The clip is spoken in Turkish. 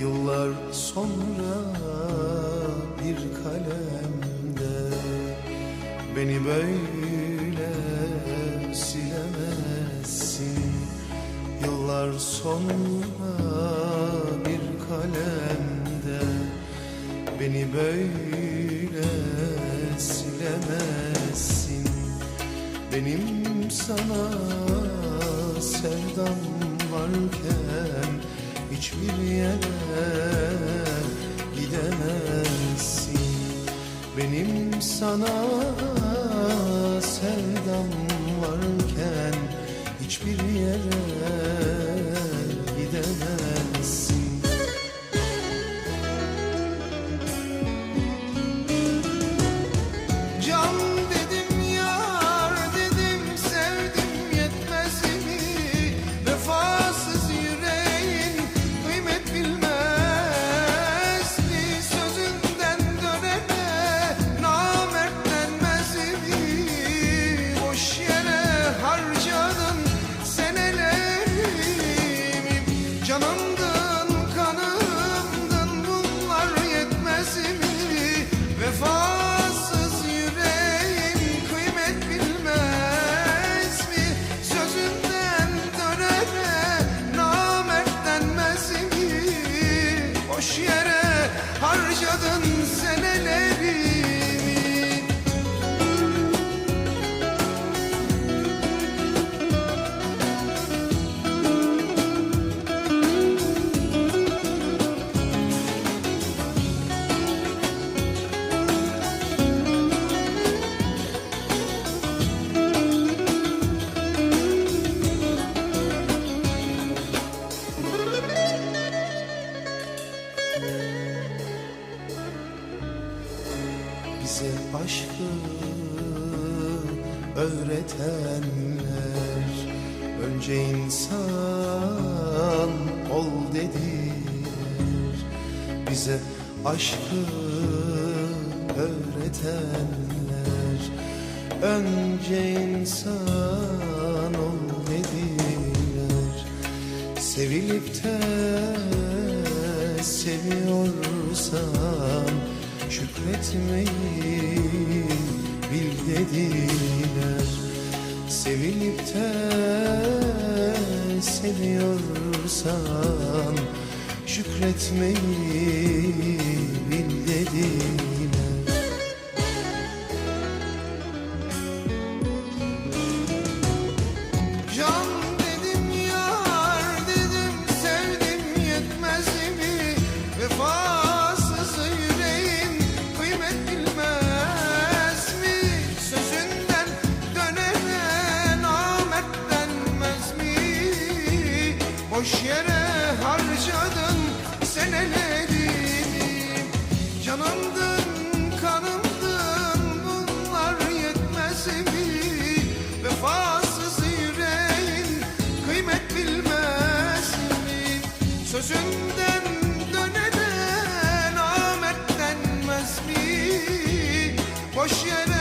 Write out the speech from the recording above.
Yıllar sonra bir kalemde Beni böyle silemezsin. Yıllar sonra bir kalemde Beni böyle silemezsin. Benim sana sevdam varken Hiçbir yere gidemezsin. Benim sana sevdam varken Hiçbir yere bize aşkı öğretenler. Önce insan ol dediler. Bize aşkı öğretenler. Önce insan ol dediler. Sevilip de seviyorsan şükretmeyi bil dediler. Sevilip de seviyorsan şükretmeyi bil dediler Boş yere harcadın senelerimi Canımdın kanımdın bunlar yetmez mi Vefasız yüreğin kıymet bilmez mi Sözünden dönene namert denmez mi? Boş yere